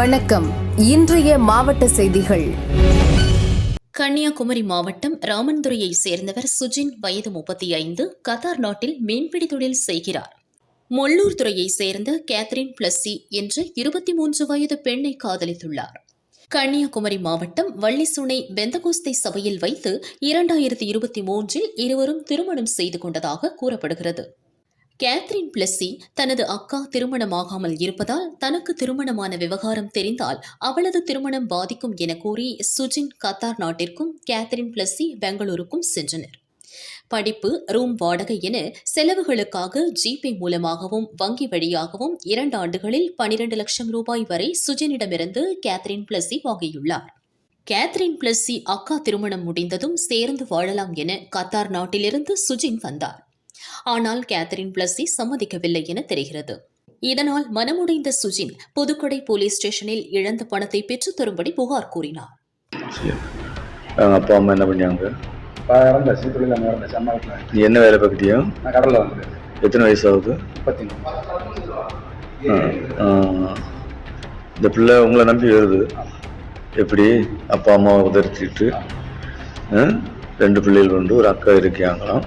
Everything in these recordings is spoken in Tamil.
வணக்கம். இன்றைய மாவட்ட செய்திகள். கன்னியாகுமரி மாவட்டம் ராமன்துறையை சேர்ந்தவர் சுஜின் வயது முப்பத்தி ஐந்து கத்தார் நாட்டில் மீன்பிடி தொழில் செய்கிறார். மொள்ளூர் துறையை சேர்ந்த கேத்ரின் பிளஸ்ஸி என்ற இருபத்தி மூன்று வயது பெண்ணை காதலித்துள்ளார். கன்னியாகுமரி மாவட்டம் வள்ளிசுனை பெந்தகோஸ்தை சபையில் வைத்து இரண்டாயிரத்தி இருபத்தி மூன்றில் இருவரும் திருமணம் செய்து கொண்டதாக கூறப்படுகிறது. கேத்ரின் பிளஸ்ஸி தனது அக்கா திருமணமாகாமல் இருப்பதால் தனக்கு திருமணமான விவகாரம் தெரிந்தால் அவளது திருமணம் பாதிக்கும் என கூறி சுஜின் கத்தார் நாட்டிற்கும் கேத்ரின் பிளஸ்ஸி பெங்களூருக்கும் சென்றனர். படிப்பு ரூம் வாடகை என செலவுகளுக்காக ஜிபே மூலமாகவும் வங்கி வழியாகவும் இரண்டு ஆண்டுகளில் பனிரெண்டு லட்சம் ரூபாய் வரை சுஜினிடமிருந்து கேத்ரின் பிளஸ்ஸி வாங்கியுள்ளார். கேத்ரின் பிளஸ்ஸி அக்கா திருமணம் முடிந்ததும் சேர்ந்து வாழலாம் என கத்தார் நாட்டிலிருந்து சுஜின் வந்தார். ஆனால் கேத்தரின் பிளஸ்ஸி சம்மதிக்கவில்லை என தெரிகிறது. இதனால் மனமுடைந்த சுஜின் புதுக்கடை போலீஸ் ஸ்டேஷனில் இழந்த பணத்தை பெற்றுத் தரும்படி புகார் கூறினார். அப்பா அம்மா என்ன பண்ணாங்க என்ன வேலை பார்க்குறியா நான் கடலில் வந்து எத்தனை வயசு ஆகுது. இந்த பிள்ளை உங்களை நம்பி வருது. எப்படி? அப்பா அம்மாவை உதறிச்சிட்டு ரெண்டு பிள்ளைகள் உண்டு. ஒரு அக்கா இருக்காங்களாம்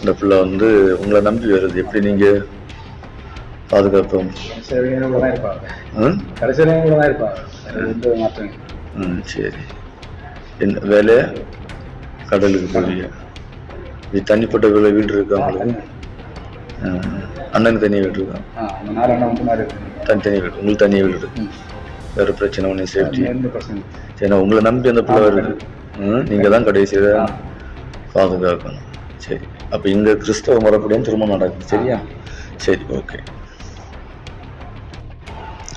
அந்த பிள்ளை வந்து உங்களை நம்பி வருது. எப்படி நீங்கள் இல்லை. ம்? சரி. என்ன வேலை கடலுக்கு போவீங்க இது தனிப்பட்ட வீடு வீடு இருக்கா உங்களுக்கு? ஆ, அண்ணனுக்கு தனி வீடு இருக்கா? தனித்தனி வீடு. உங்களுக்கு தனி வீடு இருக்கு. வேறு பிரச்சனை ஒன்றும் சேஃப்டி. சரி உங்களை நம்பி அந்த பிள்ளை வருது. ம் நீங்கள் தான் கடைசியில் பாதுகாக்கணும். சரி. அப்போ இங்கே கிறிஸ்தவ முறைப்படியும் திருமணம் நடக்குது. சரியா? சரி ஓகே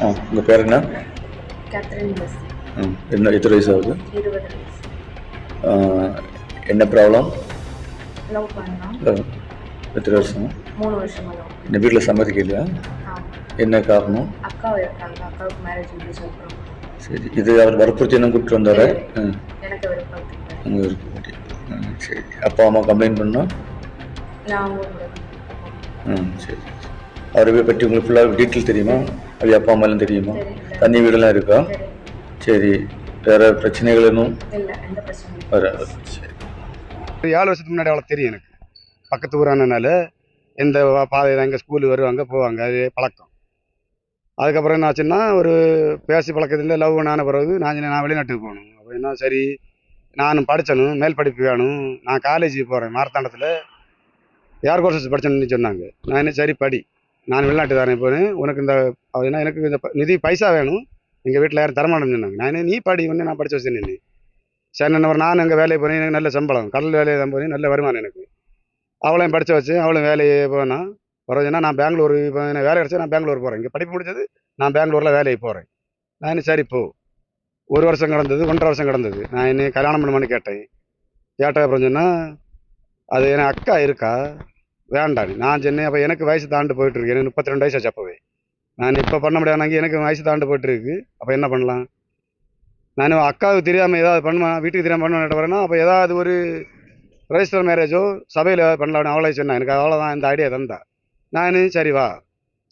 ஆ உங்கள் பேர் என்ன? கேத்ரின் பஸ். ம் என்ன எத்தனை வயசு ஆகுது? என்ன ப்ராப்ளம் எத்தனை வருஷம்? மூணு வருஷமா இந்த வீட்டில் சம்மதிக்கலையா? என்ன காரணம்? அக்கா இருக்காங்க. அக்காவுக்கு மேரேஜ் எப்படி சொல்கிறோம் சரி இது அவர் வற்புறுத்தி என்ன கூப்பிட்டு வந்தாரு? எனக்கு விருப்பம். அங்கே இருக்க முடியும் சரி. அப்பா அம்மா கம்ப்ளைண்ட் பண்ணோம் நான் ம் சரி அவரை பற்றி உங்களுக்கு ஃபுல்லாக டீட்டெயில் தெரியுமா? அது அப்பா அம்மாலாம் தெரியுமா. தண்ணி வீடெல்லாம் இருக்கா? சரி. வேறு பிரச்சனைகள் எதுவும் இல்லை எந்த பிரச்சனையும் இல்லை. வராது சரி. ஒரு ஏழு வருஷத்துக்கு முன்னாடி அவளை தெரியும் எனக்கு. பக்கத்து ஊரானனால எந்த பாதை எங்கள் ஸ்கூலு வருவாங்க போவாங்க. அது பழக்கம். அதுக்கப்புறம் என்ன ஆச்சுன்னா ஒரு பேசி பழக்கத்தில் லவ் ஆன பிறகு நான் நான் வெளிநாட்டுக்கு போகணும். அப்போ என்ன சரி. நானும் படித்தனும் மேல் படிப்பு வேணும். நான் காலேஜ் போகிறேன் மார்த்தாண்டத்தில். ஏர் கோர்சஸ் படித்தேன்னு சொன்னாங்க. நான் என்ன சரி படி. நான் வெளிநாட்டு தானே போனேன் உனக்கு இந்த ஏன்னா என்ன எனக்கு இந்த நிதி பைசா வேணும். எங்கள் வீட்டில் யாரும் தரமாட்டேன்னு சொன்னாங்க. நான் நீ படி ஒன்று நான் படித்து வச்சேன் நின்று சரி என்ன நான் அங்கே வேலைக்கு போனேன். எனக்கு நல்ல சம்பளம். கடல் வேலையை தான் போனேன். நல்ல வருமானம் எனக்கு. அவளையும் படித்து வச்சு அவளும் வேலையை போனா வரச்சுன்னா நான் பெங்களூர் இப்போ எனக்கு வேலை கிடச்சா நான் பெங்களூர் போகிறேன் இங்கே படிப்பு முடிச்சது நான் பெங்களூரில் வேலைக்கு போகிறேன் நான் என்ன சரி போ. ஒரு வருஷம் கடந்தது ஒன்றரை வருஷம் கடந்தது. நான் என்ன கல்யாணம் பண்ணுமான்னு கேட்டேன். கேட்ட அப்புறம் சொன்னால் அது என் அக்கா இருக்கா? வேண்டாம் நான் சென்னை அப்போ எனக்கு வயசு தாண்டு போயிட்டுருக்கேன் எனக்கு முப்பத்தி ரெண்டு வயசு ஆச்சு அப்போவே. நான் இப்போ பண்ண முடியாது. எனக்கு வயசு தாண்டு போயிட்டுருக்கு. அப்போ என்ன பண்ணலாம்? நான் அக்காவுக்கு தெரியாமல் ஏதாவது பண்ணுவேன் வீட்டுக்கு தெரியாமல் பண்ணுவேன் வரேன்னா அப்போ ஏதாவது ஒரு ரெஜிஸ்டர் மேரேஜோ சபையில் ஏதாவது பண்ணலாம் அவளே சொன்னேன் எனக்கு அவ்வளோதான் இந்த ஐடியா தந்தா. நான் சரி வா.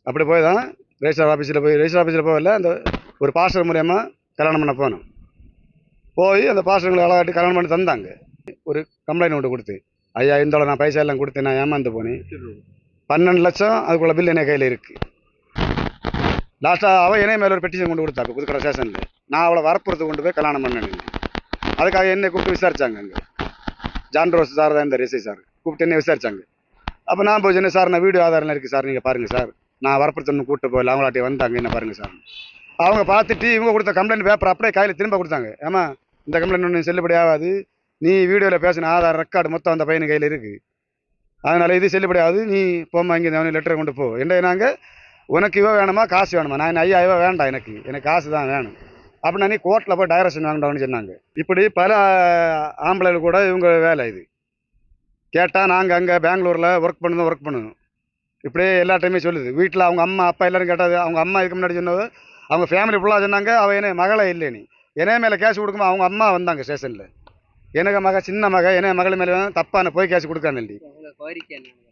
அப்படி போய் தான் ரெஜிஸ்டர் ஆஃபீஸில் போய் ரெஜிஸ்டர் ஆஃபீஸில் போகல. அந்த ஒரு பாஸ்டர் மூலயமா கல்யாணம் பண்ண போனோம். போய் அந்த பாஸ்டர்களை அழகாட்டி கல்யாணம் பண்ணி தந்தாங்க. ஒரு கம்ப்ளைண்ட் ஒன்று கொடுத்து. ஐயா இந்த நான் பைசா எல்லாம் கொடுத்து நான் ஏமாந்து போனேன். பன்னெண்டு லட்சம் அதுக்குள்ள பில் என்ன கையில் இருக்குது லாஸ்ட்டாக அவள் என்னைய மேலே ஒரு பெட்டிஷன் கொண்டு கொடுத்தா புதுக்கடை ஸ்டேஷனில் நான் அவளை வரப்புறத்து கொண்டு போய் கல்யாணம் பண்ணேன். அதுக்காக என்னை கூப்பிட்டு விசாரிச்சாங்க அங்கே. ஜான் ரோஸ் சார் தான் இந்த எஸ்ஐ சார் கூப்பிட்டு என்ன விசாரிச்சாங்க. அப்போ நான் போய் சொன்னேன் சார் நான் வீடியோ ஆதாரம் இருக்குது சார் நீங்கள் பாருங்கள் சார். நான் வரப்புறத்து கூப்பிட்டு போயில அவங்களாட்டி வந்தாங்க என்ன பாருங்கள் சார். அவங்க பார்த்துட்டு இவங்க கொடுத்த கம்ப்ளைண்ட் பேப்பர் அப்படியே கையில் திரும்ப கொடுத்தாங்க. ஏமா இந்த கம்ப்ளைண்ட் ஒன்றும் செல்லுபடி ஆகாது நீ வீடியோவில் பேசின ஆதார் ரெக்கார்டு மொத்தம் அந்த பையன் கையில் இருக்குது அதனால் இது செல்லுபடியாது நீ போம்மா இங்கே அவனுக்கு லெட்டரை கொண்டு போ. என்ன நாங்கள் உனக்கு இவ வேணுமா காசு வேணுமா? நான் என்ன, ஐயா இவ வேண்டாம் எனக்கு. எனக்கு காசு தான் வேணும். அப்படின்னா நீ கோர்ட்டில் போய் டைரக்ஷன் வாங்கணும்னு சொன்னாங்க. இப்படி பல ஆம்பளைகள் கூட இவங்க வேலை இது. கேட்டால் நாங்கள் அங்கே பெங்களூரில் ஒர்க் பண்ணணும் ஒர்க் பண்ணணும் இப்படியே எல்லா டைமே சொல்லுது. வீட்டில் அவங்க அம்மா அப்பா எல்லோரும் கேட்டது அவங்க அம்மா இதுக்கு முன்னாடி சொன்னது அவங்க ஃபேமிலி ஃபுல்லாக சொன்னாங்க அவள் என்ன மகளே இல்லை நீ என்ன மேலே கேஸ் கொடுக்கும்போது அவங்க அம்மா வந்தாங்க ஸ்டேஷனில் எனக்கு மக சின்ன மக என்னைய மகள் மேலே தப்பான போய் கேஸ் கொடுக்காம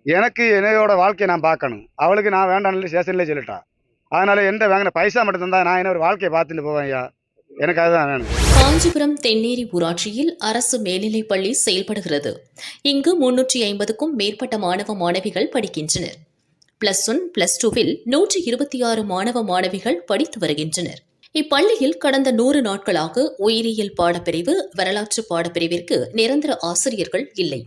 எனக்கு என்னையோட வாழ்க்கையை நான் பார்க்கணும். அவளுக்கு நான் வேண்டாம்னு ஸ்டேஷன்லேயே சொல்லிட்டா. அதனால எந்த வாங்கின பைசா மட்டும் தந்தா நான் என்ன ஒரு வாழ்க்கையை பார்த்துட்டு போவேன் ஐயா. எனக்கு அதுதான் வேணும். காஞ்சிபுரம் தென்னேரி ஊராட்சியில் அரசு மேல்நிலைப் பள்ளி செயல்படுகிறது. இங்கு முன்னூற்றி ஐம்பதுக்கும் மேற்பட்ட மாணவ மாணவிகள் படிக்கின்றனர். பிளஸ் ஒன் பிளஸ் டூவில் நூற்றி இருபத்தி ஆறு மாணவ மாணவிகள் படித்து வருகின்றனர். இப்பள்ளியில் கடந்த நூறு நாட்களாக உயிரியல் பாடப்பிரிவு வரலாற்று பாடப்பிரிவிற்கு நிரந்தர ஆசிரியர்கள் இல்லை.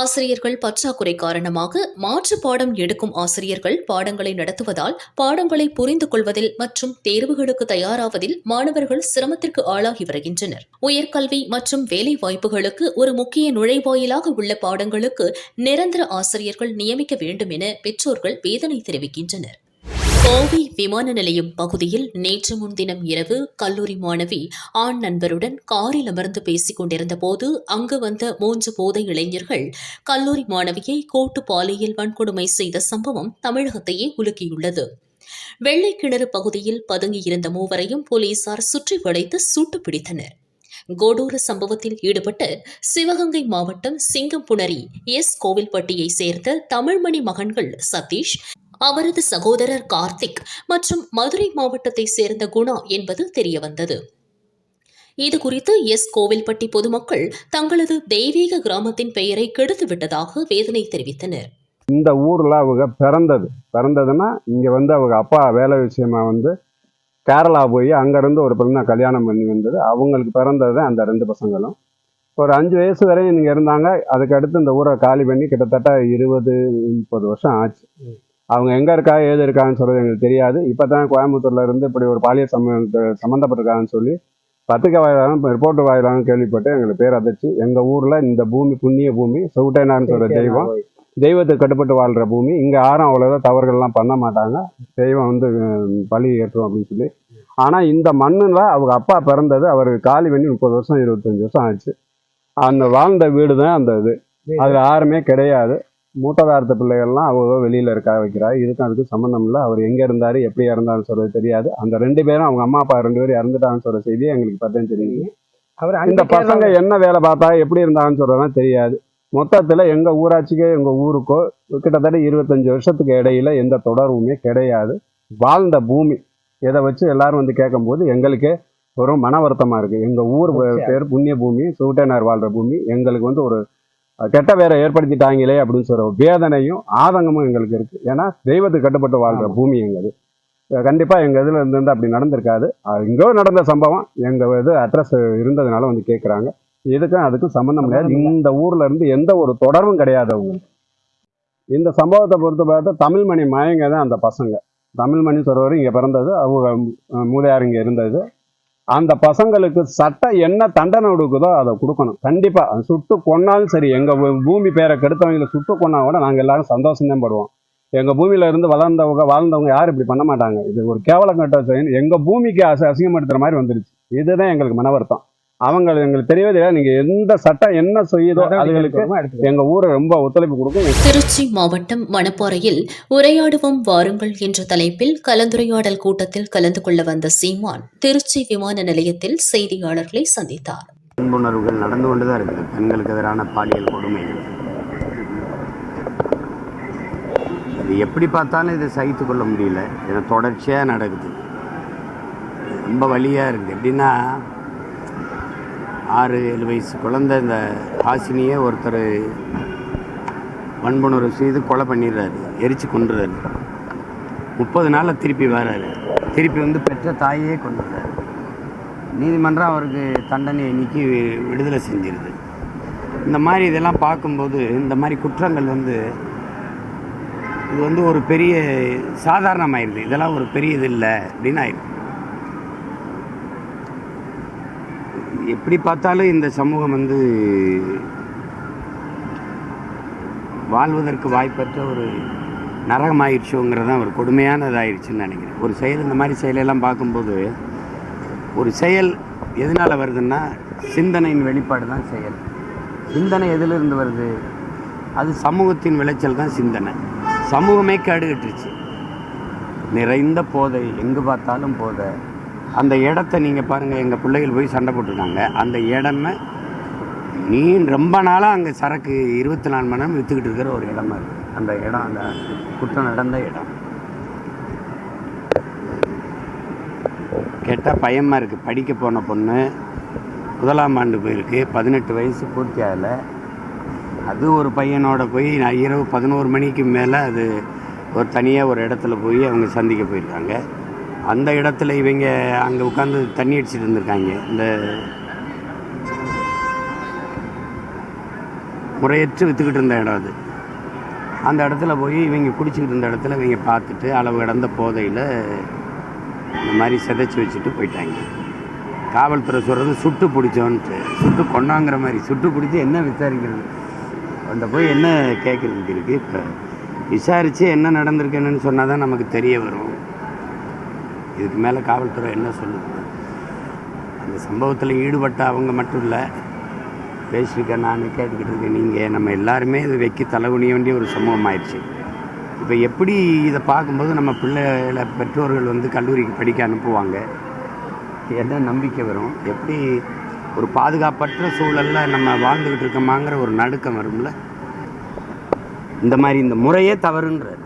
ஆசிரியர்கள் பற்றாக்குறை காரணமாக மாற்று பாடம் எடுக்கும் ஆசிரியர்கள் பாடங்களை நடத்துவதால் பாடங்களை புரிந்து கொள்வதில் மற்றும் தேர்வுகளுக்கு தயாராவதில் மாணவர்கள் சிரமத்திற்கு ஆளாகி வருகின்றனர். உயர்கல்வி மற்றும் வேலை வாய்ப்புகளுக்கு ஒரு முக்கிய நுழைவாயிலாக உள்ள பாடங்களுக்கு நிரந்தர ஆசிரியர்கள் நியமிக்க வேண்டும் என பெற்றோர்கள் வேதனை தெரிவிக்கின்றனர். கோவை விமான நிலையம் பகுதியில் நேற்று முன்தினம் இரவு கல்லூரி மாணவி ஆண் நண்பருடன் காரில் அமர்ந்து பேசிக் கொண்டிருந்த போது அங்கு வந்த மூன்று போதை இளைஞர்கள் கல்லூரி மாணவியை கோட்டு பாலியல் வன்கொடுமை செய்த சம்பவம் தமிழகத்தையே உலுக்கியுள்ளது. வெள்ளை கிணறு பகுதியில் பதுங்கியிருந்த மூவரையும் போலீசார் சுற்றி வளைத்து சுட்டு பிடித்தனர். கோடூர சம்பவத்தில் ஈடுபட்ட சிவகங்கை மாவட்டம் சிங்கம்புணரி எஸ். கோவில்பட்டியை சேர்ந்த தமிழ்மணி மகன்கள் சதீஷ் அவரது சகோதரர் கார்த்திக் மற்றும் மதுரை மாவட்டத்தை சேர்ந்த குணா என்பது தெரியவந்தது. இது குறித்து எஸ். கோவில்பட்டி பொதுமக்கள் தங்களது தெய்வீக கிராமத்தின் பெயரை கெடுத்து விட்டதாக வேதனை தெரிவித்தனர். இந்த ஊரில் அவங்க பிறந்தது. பிறந்ததுன்னா இங்கே வந்து அவங்க அப்பா வேலை விஷயமா வந்து கேரளா போய் அங்கேருந்து ஒரு பெண்ணை கல்யாணம் பண்ணி வந்தது. அவங்களுக்கு பிறந்தது அந்த ரெண்டு பசங்களும். ஒரு அஞ்சு வயசு வரையும் இங்கே இருந்தாங்க. அதுக்கு அடுத்து இந்த ஊரை காலி பண்ணி கிட்டத்தட்ட இருபது முப்பது வருஷம் ஆச்சு. அவங்க எங்கே இருக்கா ஏது இருக்கான்னு சொல்கிறது எங்களுக்கு தெரியாது. இப்போ தான் கோயம்புத்தூர்ல இருந்து இப்படி ஒரு பாலியல் சம்மந்த சம்மந்தப்பட்டிருக்காங்கன்னு சொல்லி பத்திரிக்கை வாயிலாகவும் ரிப்போர்ட் வாயிலாகவும் கேள்விப்பட்டு எங்களுக்கு பேர் அதிர்ச்சி. எங்கள் ஊரில் இந்த பூமி புண்ணிய பூமி சவுட்டைனான்னு சொல்கிற தெய்வம். தெய்வத்துக்கு கட்டுப்பட்டு வாழ்கிற பூமி. இங்கே யாரும் அவ்வளோதான் தவறுகள்லாம் பண்ண மாட்டாங்க. தெய்வம் வந்து பலி ஏற்றும் அப்படின்னு சொல்லி. ஆனால் இந்த மண்ணில் அவங்க அப்பா பிறந்தது அவர் காலி பண்ணி முப்பது வருஷம் இருபத்தஞ்சி வருஷம் ஆச்சு. அந்த வாழ்ந்த வீடு தான் அந்த இது. அதில் யாருமே கிடையாது. மூட்டதாரத்த பிள்ளைகள்லாம் அவங்க வெளியில் இருக்கா வைக்கிறா. இதுக்கும் அதுக்கு சம்மந்தம் இல்லை. அவர் எங்கே இருந்தார் எப்படி இறந்தாருன்னு சொல்றது தெரியாது. அந்த ரெண்டு பேரும் அவங்க அம்மா அப்பா ரெண்டு பேரும் இறந்துட்டாங்கன்னு சொல்கிற செய்தி எங்களுக்கு பத்தம் தெரியுது. அவர் இந்த பசங்க என்ன வேலை பார்த்தா எப்படி இருந்தாங்கன்னு சொல்றதுலாம் தெரியாது. மொத்தத்துல எங்க ஊராட்சிக்கோ எங்க ஊருக்கோ கிட்டத்தட்ட இருபத்தஞ்சு வருஷத்துக்கு இடையில எந்த தொடர்புமே கிடையாது. வாழ்ந்த பூமி. இதை வச்சு எல்லாரும் வந்து கேட்கும்போது எங்களுக்கே ஒரு மன வருத்தமா இருக்கு. எங்க ஊர் பேர் புண்ணிய பூமி சூட்டனார் வாழ்ற பூமி. எங்களுக்கு வந்து ஒரு கெட்ட பேரை ஏற்படுத்திட்டாங்களே அப்படின்னு ஒரு வேதனையும் ஆதங்கமும் எங்களுக்கு இருக்கு. ஏன்னா தெய்வத்துக்கு கட்டுப்பட்டு வாழ்ற பூமி எங்களது அஹ், கண்டிப்பா எங்க இதுல இருந்து அப்படி நடந்திருக்காது. எங்கோ நடந்த சம்பவம் எங்க இது அட்ரஸ் இருந்ததுனால வந்து கேட்குறாங்க இதுக்கும் அதுக்கும் சம்மந்தம் கிடையாது. இந்த ஊர்ல இருந்து எந்த ஒரு தொடர்பும் கிடையாது அவங்களுக்கு. இந்த சம்பவத்தை பொறுத்த பார்த்தா தமிழ்மணி மயங்க தான் அந்த பசங்க. தமிழ்மணி சொல்றவர் இங்க பிறந்தது அவங்க மூதையார் இங்க இருந்தது. அந்த பசங்களுக்கு சட்டம் என்ன தண்டனை கொடுக்குதோ அதை கொடுக்கணும். கண்டிப்பாக சுட்டு கொன்னாலும் சரி எங்கள் பூமி பேரை கெடுத்தவங்களை சுட்டு கொன்னா கூட நாங்கள் எல்லாரும் சந்தோஷம் தான் படுவோம். எங்கள் பூமியில இருந்து வளர்ந்தவங்க வாழ்ந்தவங்க யாரும் இப்படி பண்ண மாட்டாங்க. இது ஒரு கேவலம் கட்ட எங்கள் பூமிக்கு அச அசிங்கப்படுத்துற மாதிரி வந்துருச்சு. இதுதான் எங்களுக்கு மன வருத்தம். அவங்க எங்களுக்கு தெரியவே தெரியாது நீங்க எந்த சட்டம் என்ன செய்யுதோ அதுகளுக்கு எங்க ஊரை ரொம்ப ஒத்துழைப்பு கொடுக்கும். திருச்சி மாவட்டம் மணப்பாறையில் உரையாடுவோம் வாருங்கள் என்ற தலைப்பில் கலந்துரையாடல் கூட்டத்தில் கலந்து கொள்ள வந்த சீமான் திருச்சி விமான நிலையத்தில் செய்தியாளர்களை சந்தித்தார். அன்புணர்வுகள் நடந்து கொண்டு தான் இருக்குது. பெண்களுக்கு எதிரான பாலியல் கொடுமைகள் இது எப்படி பார்த்தாலும் இதை சகித்து கொள்ள முடியல. இது தொடர்ச்சியாக நடக்குது. ரொம்ப வலியாக இருக்குது. எப்படின்னா ஆறு ஏழு வயசு குழந்தை இந்த ஹாசினியை ஒருத்தர் வன்புணர்வு செய்து கொலை பண்ணிடுறாரு எரிச்சு கொண்டுறாரு முப்பது நாளில் திருப்பி வர்றாரு திருப்பி வந்து பெற்ற தாயே கொண்டுறாரு நீதிமன்றம் அவருக்கு தண்டனையை நீக்கி விடுதலை செஞ்சிருது. இந்த மாதிரி இதெல்லாம் பார்க்கும்போது இந்த மாதிரி குற்றங்கள் வந்து இது வந்து ஒரு பெரிய சாதாரணமாயிருது. இதெல்லாம் ஒரு பெரிய இது இல்லை அப்படின்னு ஆயிடுது எப்படி பார்த்தாலும் இந்த சமூகம் வந்து வாழ்வதற்கு வாய்ப்பற்ற ஒரு நரகமாயிடுச்சுங்கிறது தான் ஒரு கொடுமையான இதாயிடுச்சுன்னு நினைக்கிறேன். ஒரு செயல் இந்த மாதிரி செயலெல்லாம் பார்க்கும்போது ஒரு செயல் எதனால் வருதுன்னா சிந்தனையின் வெளிப்பாடு தான் செயல். சிந்தனை எதிலிருந்து வருது? அது சமூகத்தின் விளைச்சல் தான் சிந்தனை. சமூகமே கடுகிட்டுருச்சு. நிறைந்த போதை எங்கு பார்த்தாலும் போதை. அந்த இடத்த நீங்கள் பாருங்கள் எங்கள் பிள்ளைகள் போய் சண்டை போட்டிருக்காங்க. அந்த இடமே நீ ரொம்ப நாளாக அங்கே சரக்கு இருபத்தி நாலு மணி நேரம் விற்றுக்கிட்டு இருக்கிற ஒரு இடமா இருக்குது அந்த இடம் அந்த குற்றம் நடந்த இடம். கேட்டால் பயமாக இருக்குது படிக்க போன பொண்ணு முதலாம் ஆண்டு போயிருக்கு. பதினெட்டு வயசு பூர்த்தி ஆகலை. அது ஒரு பையனோட போய் நான் இரவு பதினோரு மணிக்கு மேலே அது ஒரு தனியாக ஒரு இடத்துல போய் அவங்க சந்திக்க போயிருக்காங்க. அந்த இடத்துல இவங்க அங்கே உட்காந்து தண்ணி அடிச்சிட்டு இருந்திருக்காங்க. இந்த முறையற்று விற்றுக்கிட்டு இருந்த இடம் அது. அந்த இடத்துல போய் இவங்க குடிச்சிக்கிட்டு இருந்த இடத்துல இவங்க பார்த்துட்டு அளவு கடந்த போதையில் இந்த மாதிரி சிதைச்சி வச்சுட்டு போயிட்டாங்க. காவல்துறை சொல்கிறது சுட்டு பிடிச்சோன்ட்டு சுட்டு கொண்டாங்கிற மாதிரி சுட்டு பிடிச்சி என்ன விசாரிக்கிறது? அந்த போய் என்ன கேட்குறதுக்கு இருக்குது இப்போ விசாரித்து என்ன நடந்திருக்குன்னு சொன்னால் தான் நமக்கு தெரிய வரும். இதுக்கு மேலே காவல்துறை என்ன சொல்லுது? அந்த சம்பவத்தில் ஈடுபட்ட அவங்க மட்டும் இல்லை பேசியிருக்கேன் நான் கேட்டுக்கிட்டு இருக்கேன். நீங்கள் நம்ம எல்லாருமே இது வைக்கி தலைகுனிய வேண்டிய ஒரு சமூகம் ஆயிடுச்சு. இப்போ எப்படி இதை பார்க்கும்போது நம்ம பிள்ளைகளை பெற்றோர்கள் வந்து கல்லூரிக்கு படிக்க அனுப்புவாங்க? என்ன நம்பிக்கை வரும்? எப்படி ஒரு பாதுகாப்பற்ற சூழலில் நம்ம வாழ்ந்துக்கிட்டு இருக்கோமாங்கிற ஒரு நடுக்கம் வரும்ல? இந்த மாதிரி இந்த முறையே தவறுன்றது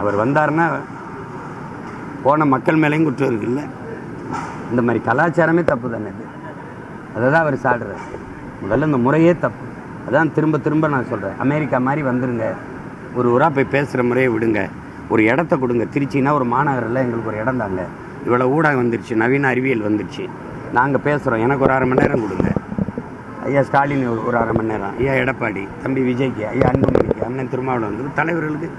அவர் வந்தார்னா போன மக்கள் மேலேயும் குற்றம் இருக்குல்ல இந்த மாதிரி கலாச்சாரமே தப்பு தானே இது. அதை தான் அவர் சாடுறார். முதல்ல இந்த முறையே தப்பு. அதான் திரும்ப திரும்ப நான் சொல்கிறேன் அமெரிக்கா மாதிரி வந்துருங்க. ஒரு ஊராக போய் பேசுகிற முறையை விடுங்க. ஒரு இடத்த கொடுங்க. திருச்சின்னா ஒரு மாநகரில் எங்களுக்கு ஒரு இடம் தாங்க. இவ்வளோ ஊடகம் வந்துருச்சு. நவீன அறிவியல் வந்துருச்சு. நாங்கள் பேசுகிறோம் எனக்கு ஒரு அரை மணி நேரம் கொடுங்க. ஐயா ஸ்டாலின் ஒரு- ஒரு அரை மணி நேரம். ஐயா எடப்பாடி தம்பி விஜய்க்கு ஐயா அன்புமணிக்கு அண்ணன் திருமாவளவன் தலைவர்களுக்கு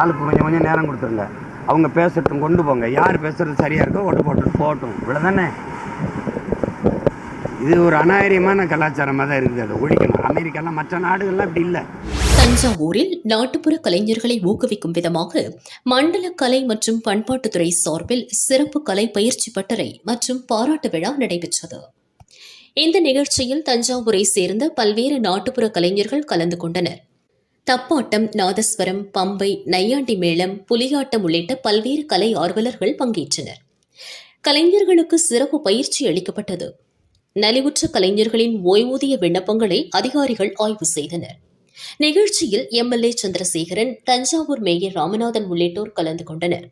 ஆளுக்கு கொஞ்சம் கொஞ்சம் நேரம் கொடுத்துருங்க அவங்க பேசட்டும் கொண்டு போங்க. யார் பேசுறது சரியாக இருக்கோ ஓட்டு போட்டு போகட்டும் இவ்வளோதானே இது ஒரு அநாகரிகமான கலாச்சாரமாக தான் இருக்குது அதை. ஒழிக்கணும். அமெரிக்காலாம் மற்ற நாடுகள்லாம் அப்படி இல்லை. தஞ்சாவூரில் நாட்டுப்புற கலைஞர்களை ஊக்குவிக்கும் விதமாக மண்டல கலை மற்றும் பண்பாட்டுத்துறை சார்பில் சிறப்பு கலை பயிற்சி பட்டறை மற்றும் பாராட்டு விழா நடைபெற்றது. இந்த நிகழ்ச்சியில் தஞ்சாவூரை சேர்ந்த பல்வேறு நாட்டுப்புற கலைஞர்கள் கலந்து கொண்டனர். தப்பாட்டம் நாதஸ்வரம் பம்பை நையாண்டி மேளம் புலியாட்டம் உள்ளிட்ட பல்வேறு கலை ஆர்வலர்கள் பங்கேற்றனர். கலைஞர்களுக்கு சிறப்பு பயிற்சி அளிக்கப்பட்டது. நலிவுற்ற கலைஞர்களின் ஓய்வூதிய விண்ணப்பங்களை அதிகாரிகள் ஆய்வு செய்தனர். நிகழ்ச்சியில் எம்எல்ஏ சந்திரசேகரன் தஞ்சாவூர் மேயர் ராமநாதன் உள்ளிட்டோர் கலந்து கொண்டனர்.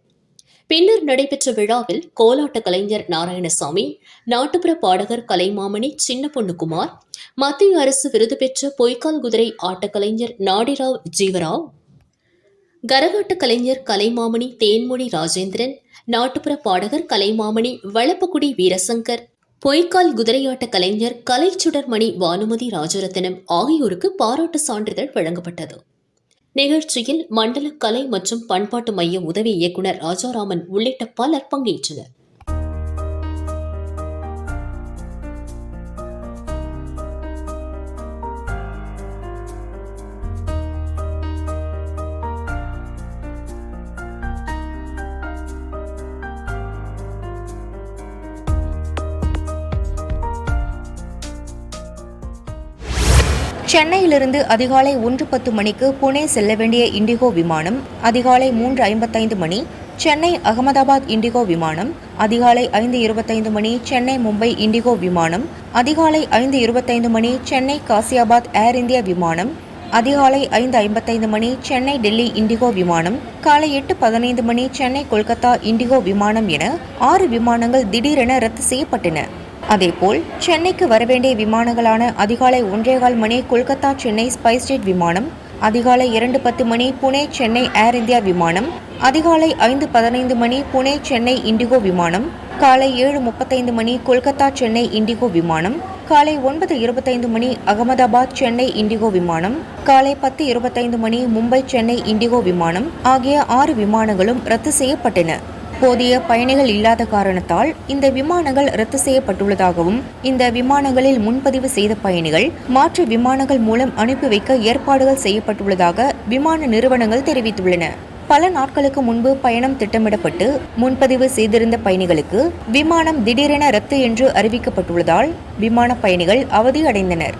பின்னர் நடைபெற்ற விழாவில் கோலாட்ட கலைஞர் நாராயணசாமி நாட்டுப்புற பாடகர் கலைமாமணி சின்ன பொண்ணுகுமார் மத்திய அரசு விருது பெற்ற பொய்க்கால் குதிரை ஆட்டக்கலைஞர் நாடிராவ் ஜீவராவ் கரகாட்ட கலைஞர் கலைமாமணி தேன்மொழி ராஜேந்திரன் நாட்டுப்புற பாடகர் கலைமாமணி வளப்பக்குடி வீரசங்கர் பொய்க்கால் குதிரையாட்ட கலைஞர் கலைச்சுடர்மணி வானுமதி ராஜரத்தினம் ஆகியோருக்கு பாராட்டு சான்றிதழ் வழங்கப்பட்டது. நிகழ்ச்சியில் மண்டல கலை மற்றும் பண்பாட்டு மைய உதவி இயக்குனர் ராஜாராமன் உள்ளிட்ட பலர் பங்கேற்றனர். சென்னையிலிருந்து அதிகாலை ஒன்று பத்து மணிக்கு புனே செல்ல வேண்டிய இண்டிகோ விமானம் அதிகாலை மூன்று ஐம்பத்தைந்து மணி சென்னை அகமதாபாத் இண்டிகோ விமானம் அதிகாலை ஐந்து இருபத்தைந்து மணி சென்னை மும்பை இண்டிகோ விமானம் அதிகாலை ஐந்து இருபத்தைந்து மணி சென்னை காசியாபாத் ஏர் இந்தியா விமானம் அதிகாலை ஐந்து ஐம்பத்தைந்து மணி சென்னை டெல்லி இண்டிகோ விமானம் காலை எட்டு பதினைந்து மணி சென்னை கொல்கத்தா இண்டிகோ விமானம் என ஆறு விமானங்கள் திடீரென ரத்து செய்யப்பட்டன. அதேபோல் சென்னைக்கு வரவேண்டிய விமானங்களான அதிகாலை ஒன்றேகால் மணி கொல்கத்தா சென்னை ஸ்பைஸ் ஜெட் விமானம் அதிகாலை இரண்டு பத்து மணி புனே சென்னை ஏர் இந்தியா விமானம் அதிகாலை ஐந்து பதினைந்து மணி புனே சென்னை இண்டிகோ விமானம் காலை ஏழு முப்பத்தைந்து மணி கொல்கத்தா சென்னை இண்டிகோ விமானம் காலை ஒன்பது இருபத்தைந்து மணி அகமதாபாத் சென்னை இண்டிகோ விமானம் காலை பத்து இருபத்தைந்து மணி மும்பை சென்னை இண்டிகோ விமானம் ஆகிய ஆறு விமானங்களும் ரத்து செய்யப்பட்டன. போதிய பயணிகள் இல்லாத காரணத்தால் இந்த விமானங்கள் ரத்து செய்யப்பட்டுள்ளதாகவும் இந்த விமானங்களில் முன்பதிவு செய்த பயணிகள் மாற்று விமானங்கள் மூலம் அனுப்பி வைக்க ஏற்பாடுகள் செய்யப்பட்டுள்ளதாக விமான நிறுவனங்கள் தெரிவித்துள்ளன. பல நாட்களுக்கு முன்பு பயணம் திட்டமிடப்பட்டு முன்பதிவு செய்திருந்த பயணிகளுக்கு விமானம் திடீரென ரத்து என்று அறிவிக்கப்பட்டுள்ளதால் விமான பயணிகள் அவதியடைந்தனர்